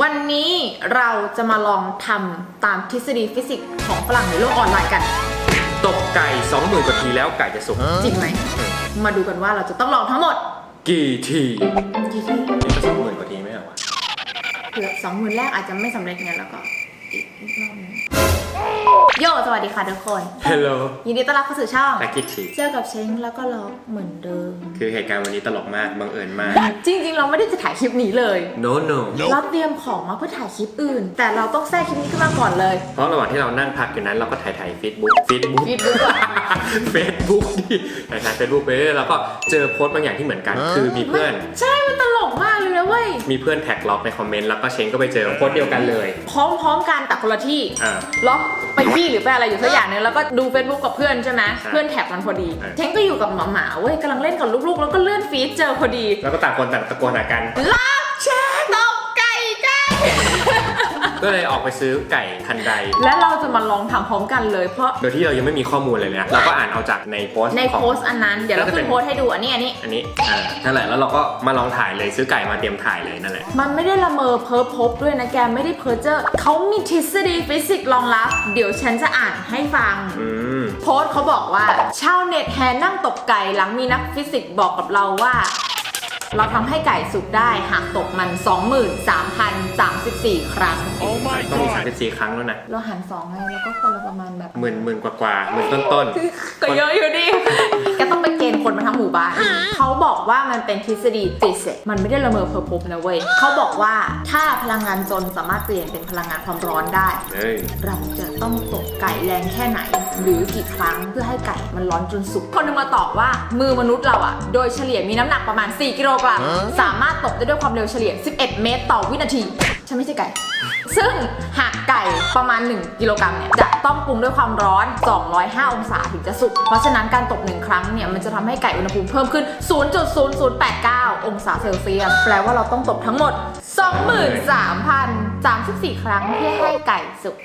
วันนี้เราจะมาลองทำตามทฤษฎีฟิสิกส์ของฝรั่งในโลกออนไลน์กันตบไก่สองหมื่นกว่าทีแล้วไก่จะสุกจริงไหม มาดูกันว่าเราจะต้องลองทั้งหมด กี่ทีกี่ทีนี่ก็สองหมื่นกว่าทีไม่เหรอวะเผื่อสองหมื่นแรกอาจจะไม่สำเร็จไงแล้วก็อีกอีกรอบหนึง โยสวัสดีค่ะทุกคนฮัลโหลยินดีต้อนรับเข้าสู่ช่องแพ็กกี้ทีเจอกับเช้งแล้วก็ล็อกเหมือนเดิม คือเหตุการณ์วันนี้ตลกมาก บังเอิญมาก จริง ๆ เราไม่ได้จะถ่ายคลิปนี้เลย no no เราเตรียมของมาเพื่อถ่ายคลิปอื่น แต่เราต้องแทรกคลิปนี้ขึ้นมาก่อนเลย เพราะระหว่างที่เรานั่งพักอยู่นั้นเราก็ถ่ายถ่ายเฟซบุ๊กเฟซบุ๊ก Facebook อะ เฟซบุ๊กดิถ่ายถ่ายเฟซบุ๊กไปเรื่อยๆแล้วก็เจอโพสต์บางอย่างที่เหมือนกัน คือมีเพื่อน ใช่มันตลกมาก เลยนะเว้ย มีเพื่อนแท็กล็อกในคอมเมนต์แล้วก็เชงก็ไปเจอโพสต์เดียวกันเลย พร้อมๆกันแต่คนละที่ อ่า ล็อกไปบี้หรือไปอะไรอยู่สักอย่างหนึงแล้วก็ดู Facebook กับเพื่อนใช่ไหมใช่เพื่อนแท็กมันพอดีเออ เช้งก็อยู่กับหมาหมาๆเว้ยกำลังเล่นกับลูกๆ แล้วก็เลื่อนฟีดเจอพอดีแล้วก็ต่างคนต่างตะโกนหากันล็อกแชร์ตกไก่กัน ก็เลยออกไปซื้อไก่ทันใด และเราจะมาลองทำพร้อมกันเลยเพราะโดยที่เรายังไม่มีข้อมูลเลยนะเราก็อ่านเอาจากในโพสต์ในของ โพสต์อันนั้นเดี๋ยวเราก็จะเป็ขึ้นนโพสต์ให้ดูอันนี้อันนี้ อันนี้อ่านั่นแหละแล้วเราก็มาลองถ่ายเลยซื้อไก่มาเตรียมถ่ายเลยนั่นแหละ มันไม่ได้ละเมอเพ้อพบด้วยนะแกไม่ได้เพ้อเจอเขามีทฤษฎีฟิสิกส์รองรับ เดี๋ยวฉันจะอ่านให้ฟัง อืม โพสต์เขาบอกว่าชาวเน็ตแฮนั่งตกไก่หลังมีนักฟิสิกส์บอกกับเราว่า เราทำให้ไก่สุกได้หากตกมัน 23,034 ครั้งต้องมี34 ครั้งแล้วนะเราหันสองไงแล้วก็คนละประมาณแบบหมื่นหมื่นกว่ากว่าหมื่นต้นต้นก็เยอะอยู่ดิแกต้องไปเกณฑ์คนมาทั้งหมู่บ้านเขาบอกว่ามันเป็นทฤษฎีฟิสิกส์มันไม่ได้ละเมอเพ้อพบนะเว้ยเขาบอกว่าถ้าพลังงานจนสามารถเปลี่ยนเป็นพลังงานความร้อนได้เฮ้ยเราจะต้องตกไก่แรงแค่ไหน หรือกี่ครั้งเพื่อให้ไก่มันร้อนจนสุกคนหนึงมาตอบว่ามือมนุษย์เราอะโดยเฉลี่ยมีน้ำหนักประมาณ 4 กิโลกรัมสามารถตกได้ด้วยความเร็วเฉลี่ย 11 เมตรต่อวินาที ฉันไม่ใช่ไก่ ซึ่งหากไก่ประมาณ 1 กิโลกรัมเนี่ยจะต้องปรุงด้วยความร้อน 205 องศาถึงจะสุก เพราะฉะนั้นการตกหนึ่งครั้งเนี่ยมันจะทำให้ไก่อุณหภูมิเพิ่มขึ้น 0.0089 องศาเซลเซียส แปลว่าเราต้องตกทั้งหมด 23,034 ครั้งเพื่อให้ไก่สุก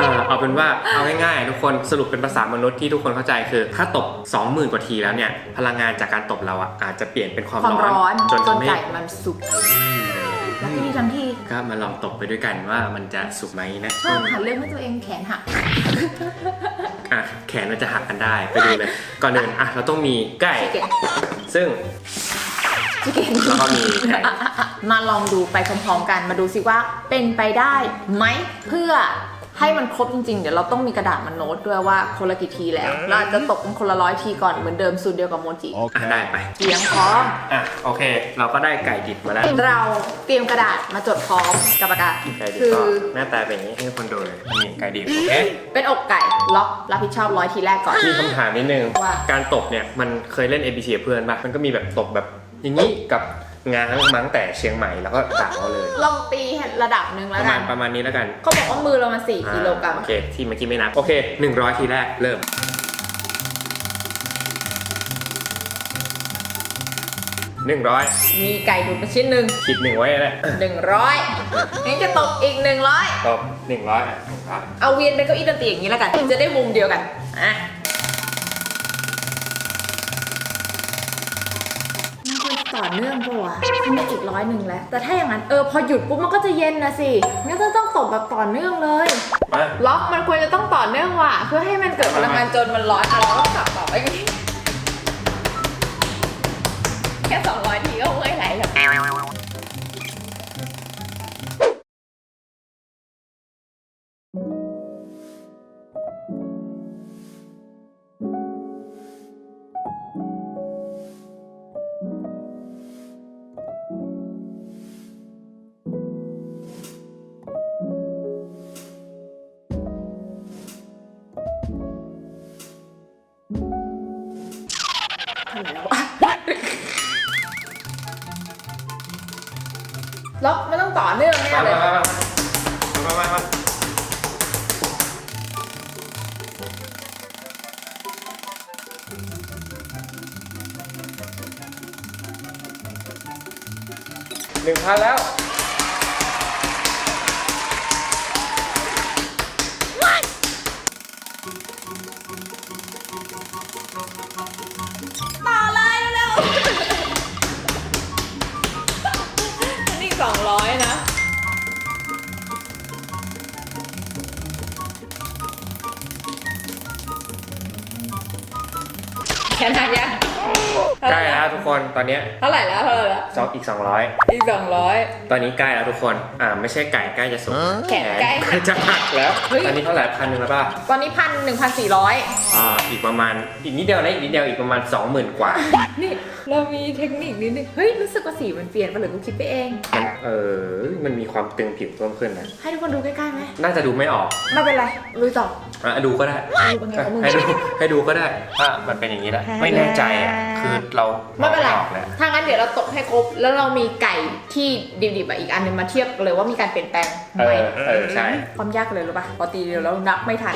อ่าเอาเป็นว่าเอาง่ายๆ ทุกคนสรุปเป็นภาษามนุษย์ที่ทุกคนเข้าใจคือ ถ้าตบ 20,000 กว่าทีแล้วเนี่ย พลังงานจากการตบเราอะอาจจะเปลี่ยนเป็นความความร้ร้ออนนจนจนทำให้ไก่มันสุกแล้วที่นี่ทั้งที่ก็มาลองตบไปด้วยกันว่ามันจะสุกไหมนะชอบหาเรื่องให้ตัวเองแขนหัก อะแขนมันจะหักกันได้ไปดูเลย ก่อนอื่นอะเราต้องมีไก่ชิเกนซึ่ง ชิเกนแล้วก็มีไก่ มาลองดูไปพร้อมๆกันมาดูสิว่าเป็นไปได้ไหมเพื่อ ให้มันครบจริงๆ เดี๋ยวเราต้องมีกระดาษมาโน้ตด้วยว่าคนละกี่ทีแล้วเราอาจจะตกกันคนละร้อยทีก่อนเหมือนเดิมสูตรเดียวกับโมจิอะได้ไปเสียงพร้อม อะโอเค เราก็ได้ไก่ดิบมาแล้ว เราเตรียมกระดาษมาจดพร้อมกับปากกาไก่ดิบคืก็อหน้าตาเป็นอย่างนี้ให้ทุกคนดูเลยนี่ไก่ดิบโอเค เป็นอกไก่ล็อกรับผิดชอบร้อยทีแรกก่อน มีคำถามนิดนึงว่า การตบเนี่ยมันเคยเล่น ABC กับเพื่อนปะมันก็มีแบบตบแบบอย่างนี้กับ ง้างมั้งแต่เชียงใหม่แล้วก็ด่าเขาเลย ลองตีให้ระดับหนึ่งปแล้วระกัมานณประมาณนี้แล้วกันเขาบอกว่ามือเรามาสี่กิโลกรัมอ่าโอเค ที่เมื่อกี้ไม่นับ โอเค 100 ทีแรก เริ่ม100มีไก่ดูดมาชิ้นหนึ่งคิดหนึ่งไว้เลยหนึ่งร้อยงั้นจะตกอีกหนึ่งร้อยตบ100อะ100เอาเวียนเป็นเก้าอี้ดนตรีอย่างนี้แล้วกัน จะได้มุมเดียวกันอะ เนื่องปะวะอันนี้อีกร้อยหนึ่งแล้ว แต่ถ้าอย่างนั้นเออพอหยุดปุ๊บมันก็จะเย็นนะสิงั้นจะต้องตบแบบต่อเนื่องเลย มา ล็อกมันควรจะต้องต่อเนื่องว่ะเพื่อให้มันเกิดพลังงานจนมันร้อนอะเราก็กลับต่อไปอย่ ต่อเลยมามามามามา หนึ่งพันแล้ว แค่นั้นยังใกล้แล้วทุกคนตอนเนี้ยเท่าไหร่แล้วเท่าไหร่แล้วสองอีก 200 อีกสองร้อย ตอนนี้ใกล้แล้วทุกคน อ่าไม่ใช่ไก่ใกล้จะสุกแขนใกล้หักจะหักแล้ว เฮ้ย ตอนนี้เท่าไหร่พันหนึ่งแล้วป่ะ ตอนนี้พันหนึ่งพันสี่ร้อยอ่า อีกประมาณอีกนิดเดียวนะอีกนิดเดียวอีกประมาณ 20,000 กว่านี่เรามีเทคนิคนิดนึงเฮ้ยรู้สึกว่าสีมันเปลี่ยนไปหรือกูคิดไปเอง มันเออมันมีความตึงผิวเพิ่มขึ้นนะให้ทุกคนดูใกล้ๆไหมน่าจะดูไม่ออกไม่เป็นไรลุยต่ออะดูก็ได้ ดูเป็นไงของมึง ให้ดูให้ดูก็ได้ถ้ามันเป็นอย่างนี้แหละไม่แน่ใจอะคือเราไม่เป็นไร ออกแล้ว ถ้างั้นเดี๋ยวเราตกให้ครบ แล้วเรามีไก่ที่ดิบๆอะอีกอันหนึงมาเทียบกันเลยว่ามีการเปลี่ยนแปลงเอไหมอเออใช่ ความยากเลยรู้ป่ะ พอตีเดียวแล้วนับไม่ทัน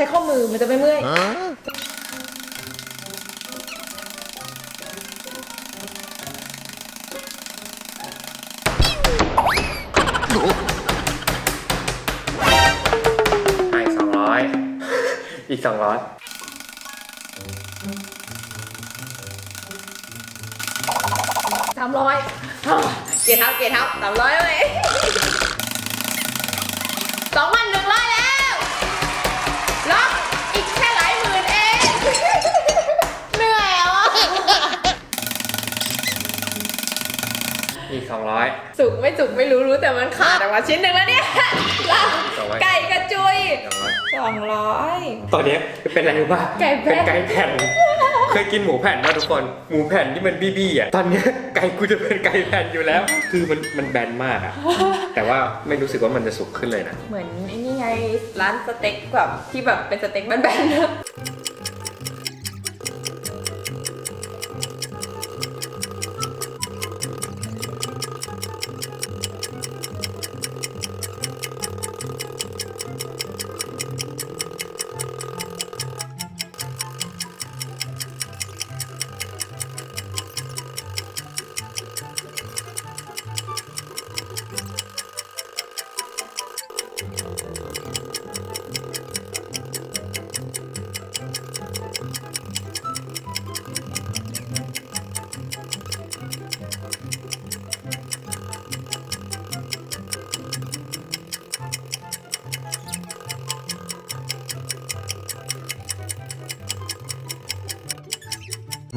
ช้ข้อมือมันจะไม่เมื่อยอีกสองร้อยอีกสองร้อยสามร้อยเกียร์เท้าเกียร์เท้าสามร้อยเลยสองพันหนึ่ง 200 สุกไม่สุกไม่รู้รู้แต่มันขาดออกมาชิ้นหนึ่งแล้วเนี่ยไก่กระจุยสองร้อยตอนนี้เป็นอะไรรู้ป่ะเป็นไก่แผ่นเคยกินหมูแผ่นมาทุกคนหมูแผ่นที่มันบี้ๆอะตอนนี้ไก่กูจะเป็นไก่แผ่นอยู่แล้ว คือมันมันแบนมากอะแต่ว่าไม่รู้สึกว่ามันจะสุกขึ้นเลยนะเหมือนไอ้นี่ไงร้านสเต็กแบบที่แบบเป็นสเต็กแบนๆ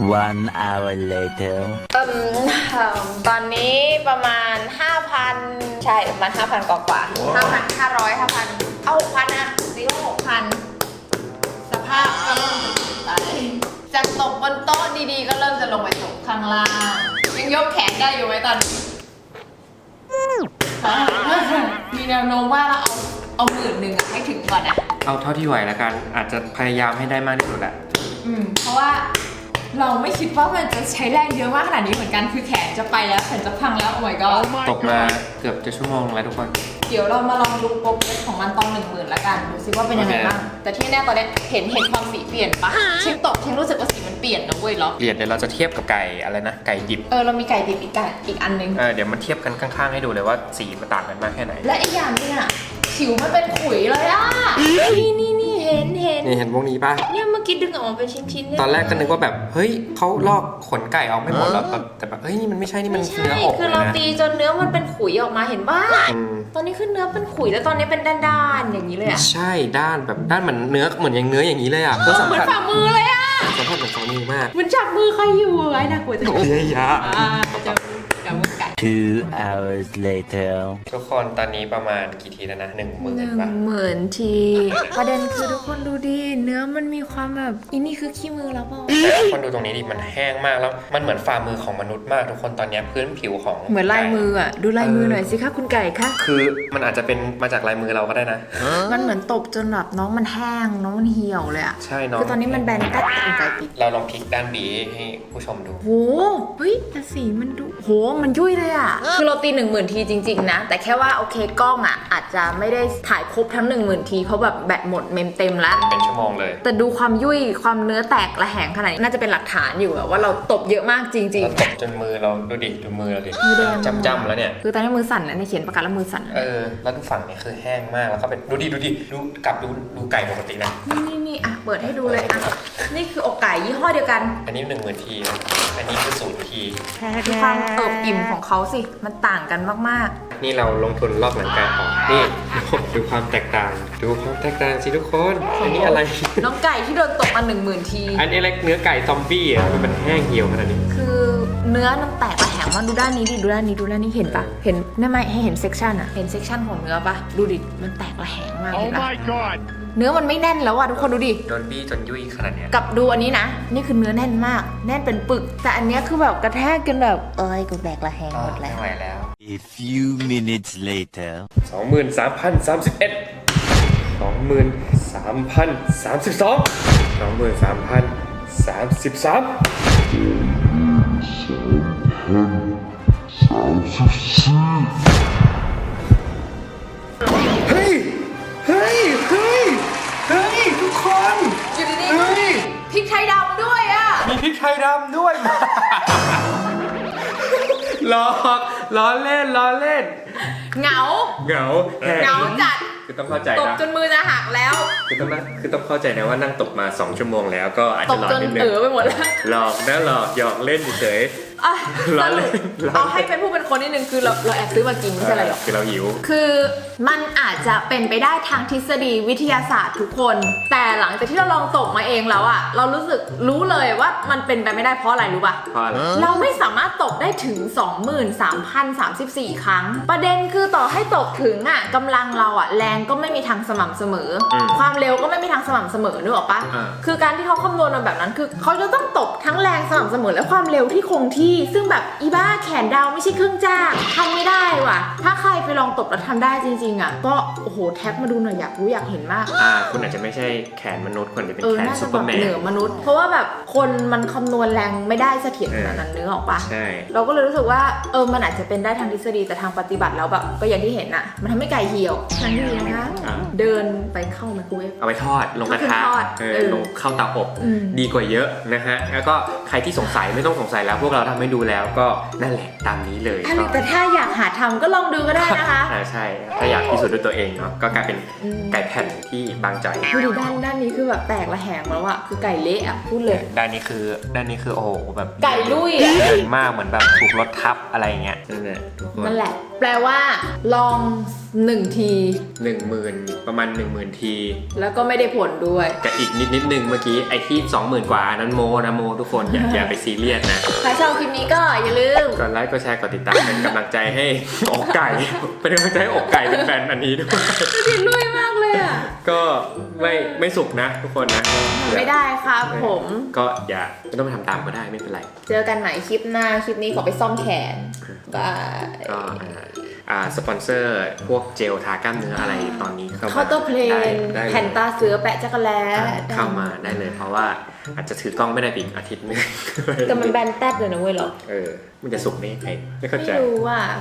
One hour later. เอิ่มตอนนี้ประมาณ 5,000 ใช่ประมาณ 5,000 กว่ากว่า5,000 500 5,000 เอา6,000นะนี่ก็6,000 สภาพก็เริ่มจะตายจากตกบนโต๊ะดีๆ ก็เริ่มจะลงไปตกข้างล่าง ยังยกแขนได้อยู่ไหมตอนนี้มีแนวโน้มว่าเราเอาเอาหมื่นหนึ่งอะให้ถึงก่อนนะเอาเท่าที่ไหวแล้วกัน อาจจะพยายามให้ได้มากที่สุดแหละ อืม เพราะว่า เราไม่คิดว่ามันจะใช้แรงเยอะมากขนาดนี้เหมือนกันคือแขนจะไปแล้วแขนจะพังแล้วโอ้ my god ตกมาเกือบจะชั่วโมงแล้วทุกคน เดี๋ยวเรามาลองดูโปรเกรสของมันตอนหนึ่งหมื่นละกันดูซิว่าเป็นยังไงโอเคบ้างแต่ที่แน่ตอนเนี้ยเห็นเห็นความสีเปลี่ยนปะชิมตกชิมรู้สึกว่าสีมันเปลี่ยนนะเว้ยเหรอเดี๋ยวเดี๋ยวเราจะเทียบกับไก่อะไรนะไก่ดิบเออเรามีไก่ดิบอีกไก่อีกอันนึงเออเดี๋ยวมันเทียบกันข้างๆให้ดูเลยว่าสีมันต่างกันมากแค่ไหน และอีกอย่างหนึงอะผิวมันเป็นขุยเลยอะนี่นี่นี่ เห็นเห็นนี่เห็นพวกนี้ป่ะเนี่ยเมื่อกี้ดึงออกมาเป็นชิ้นๆเนี่ยตอนแรกก็นึกว่าแบบเฮ้ยเขาลอกขนไก่ออกไม่หมดแล้วแต่แต่แบบเฮ้ยนี่มันไม่ใช่นี่มันไม่ใช่เนื้ออกคือเลยเรานะตีจนเนื้อมันเป็นขุยออกมาเห็นบ้าอืมตอนนี้คือเนื้อเป็นขุยแล้วตอนนี้เป็นด้านๆอย่างนี้เลยอะใช่ด้านแบบด้านเหมือนเนื้อเหมือนอย่างเนื้ออย่างนี้เลยอะเออเหมือนฝ่ามือเลยอะสัมผัสเหมือนฝ่ามือมากเหมือนจับมือใครอยู่ไอ้น่ากลัวจังเฮ้ยยาอ่าจับจับมือไก่ Two hours later. ทุกคนตอนนี้ประมาณกี่ทีแล้วนะหนึ่งหมื่นหนึ่งป่ะหมื่นทีประเด็นคือทุกคนดูดิเนื้อมันมีความแบบอีนี่คือขี้มือแล้วเปล่าแต่ทุกคนดูตรงนี้ดิมันแห้งมากแล้วมันเหมือนฝ่ามือของมนุษย์มากทุกคนตอนนี้พื้นผิวของเหมือนลายมืออะดูลายมือหน่อยสิคะคุณไก่คะคือมันอาจจะเป็นมาจากลายมือเราก็ได้นะ มันเหมือนตบจนแบบน้องมันแห้งน้องมันเหี่ยวเลยอะใช่เนาะคือตอนนี้มันแบนกัดคุณไก่ติดเราลองพลิกด้านบีให้ผู้ชมดูโหเฮ้ยแต่สีมันดูโหมันยุ่ยเลยอะ คือเราตีหนึ่งหมื่นทีจริง ๆ นะ แต่แค่ว่าโอเคกล้องอะ อาจจะไม่ได้ถ่ายครบทั้งหนึ่งหมื่นที เพราะแบบแบตหมดเมมเต็มแล้ว เป็นชั่วโมงเลยเลยแต่ดูความยุ่ยความเนื้อแตกระแหงขนาดนี้น่าจะเป็นหลักฐานอยู่อะว่าเราตบเยอะมากจริง เราตบจนมือเราดูดิดูมือเราดิมือแดง จำจำๆแล้วเนี่ยๆคือตอนนี้มือสั่นนะในเขียนประกาศแล้วมือสั่นเออ แล้วดูฝั่งนี้คือแห้งมาก แล้วก็เป็นดูดิดูดิดูกลับดูดูไก่ปกตินะ นี่นี่นี่อะเปิดให้ดูเลยอะนี่คืออกไก่ยี่ห้อเดียวกันอันนี้หนึ่งหมื่นทีนะอันนี้คือศูนย์ทีดูความเอิบอิ่มของเขาสิ มันต่างกันมากนี่เราลงทุนลอกหนังไก่ออกนี่ดูความแตกต่าง ดูความแตกต่างสิทุกคน อันนี้อะไร ๆ น้องไก่ที่โดนตบมาหนึ่งหมื่นที อันนี้อะไรเนื้อไก่ซอมบี้อะมันแห้งเหี่ยวขนาดนี้ คือ เนื้อมันแตกระแหมว่าดูด้านนี้ดิดูด้านนี้ดูด้านนี้เห็นปะเห็นไม่ไม่ให้เห็นเซกชันอะเห็นเซกชันของเนื้อปะดูดิมันแตกระแหงมากเลยนะเนื้อมันไม่แน่นแล้วอะทุกคนดูดิโดนบี้จนยุ่ยขนาดนี้ยกับดูอันนี้นะนี่คือเนื้อแน่นมาก แน่นเป็นปึก แต่อันนี้คือแบบกระแทกกันแบบเอ้ยกูแตกระแหงหมดแล้วไม่ไหวแล้ว A few minutes later 23,031 23,032 23,033 เอ็ดสองหมื่นสามพันสามสิบสองสองหมื่นสามพันสามสิบสามเฮ้ย เฮ้ย เฮ้ย เฮ้ย ทุกคน อยู่ดีเฮ้ย ๆพริกไทยดำด้วยอะมีพริกไทยดำด้วย ล้อกล้อเล่นล้อเล่น เหงา เหงาแหกเหงาจัด คือต้องเข้าใจตบนะจนมือจะหักแล้ว คือต้องนะคือต้องเข้าใจนะว่านั่งตบมา 2 ชั่วโมงแล้วก็อาจตจะบหลอจกนนิดนึเองอไปหมดแล้ว หลอกนะหลอกหยอกเล่นเฉย อะล้อสเล่รุนปล้อเล่นเอาให้เป็นผู้เป็นคนนิดนึงคือเราเราแอบซื้อมากินไม่ใช่อะไรหรอก คือเราหิว คือมันอาจจะเป็นไปได้ทางทฤษฎีวิทยาศาสตร์ทุกคน แต่หลังจากที่เราลองตกมาเองแล้วอะเรารู้สึกรู้เลยว่ามันเป็นไปไม่ได้เพราะอะไรรู้ป่ะ เพราะอะไร เราไม่สามารถตกได้ถึง 23,034 ครั้ง ประเด็นคือต่อให้ตกถึงอะกำลังเราอะแรงก็ไม่มีทางสม่ำเสมออมความเร็วก็ไม่มีทางสม่ำเสมอนึกออกปะอ่า คือการที่เขาคำนวณมาแบบนั้นคือเขาจะต้องตกทั้งแรงสม่ำเสมอและความเร็วที่คงที่ซึ่งแบบอีบ้าแขนดาวไม่ใช่เครื่องจ้างทำไม่ได้ว่ะ ถ้าใครไปลองตกแล้วทำได้จริง ๆ อะ ก็โอ้โหแท็กมาดูหน่อยอยากรู้อยากเห็นมาก อ่าคุณอาจจะไม่ใช่แขนมนุษย์คนจะเป็นเออแขนน่าซูจะเปอแบร์บแมเหนืนอมนุษย์ เพราะว่าแบบคนมันคำนวณแรงไม่ได้เสถียรขนาดนั้นเนื้อออกปะ ใช่ เราก็เลยรู้สึกว่าเออมันอาจจะเป็นได้ทางทฤษฎีแต่ทางปฏิบัติแล้วแบบก็อย่างที่เห็นอะมันทำให้ไก่เหี่ยวทางที่ดีนะคะอ่า เดินไปเข้าไมโครเวฟ เอาไปทอดลงกระทะทอดเอเอออลงเข้าเตาอบอืม ดีกว่าเยอะนะฮะ แล้วก็ใครที่สงสัยไม่ต้องสงสัยแล้วพวกเราทำให้ดูแล้วก็นั่นแหละตามนี้เลยอันนี้ก็แต่ถ้าอยากหาทำก็ลองดูก็ได้นะคะอ่าใช่ถ้าอยากพิสูจน์ด้วยตัวเองเนาะก็กลายเป็นอืมไก่แผ่นที่บางใจดูดิด้านด้านนี้คือแบบแตกระแหงแล้วอะคือไก่เละอะพูดเลยด้านนี้คือด้านนี้คือโอ้โหแบบไก่ลุยอะเยินมากเหมือนแบบถูกรถทับอะไรอย่างเงี้ยนั่นแหละทุกคนนั่นแหละ แปลว่าลอง หนึ่งที หนึ่งหมื่นประมาณหนึ่งหมื่นที แล้วก็ไม่ได้ผลด้วย กับอีกนิดนิดนึงเมื่อกี้ไอ้ที่สองหมื่นกว่าอันนั้นโมนะโมทุกคนอย่าอย่าไปซีเรียสนะ ใครชอบคลิปนี้ก็อย่าลืม กดไลค์กดแชร์กดติดตามเป็นกำลังใจให้ อกไก่ เป็นกำลังใจให้อกไก่เป็นแฟนอันนี้ด้วยดิลุยมากเลยอะก็ไม่ไม่สุกนะ ทุกคนนะไม่ได้ครับผม ก็อย่าไม่ต้องไปทำตามก็ได้ไม่เป็นไร เจอกันใหม่คลิปหน้าคลิปนี้ขอไปซ่อมแขนบายก็อ่าอ่า สปอนเซอร์พวกเจลทากล้ามเนื้ออะไรตอนนี้เข้ามาเคาน์เตอร์เพลได้นได้เลยแผ่นตาเสือแปะจักรแล้อ่าเข้ามาได้เลยเพราะว่าอาจจะถือกล้องไม่ได้อีกอาทิตย์นึงแต่มันแบนแตบเลยนะเว้ยเหรอเออมันจะสุกได้ยังไงไม่เข้าไม่ใจรู้ว่า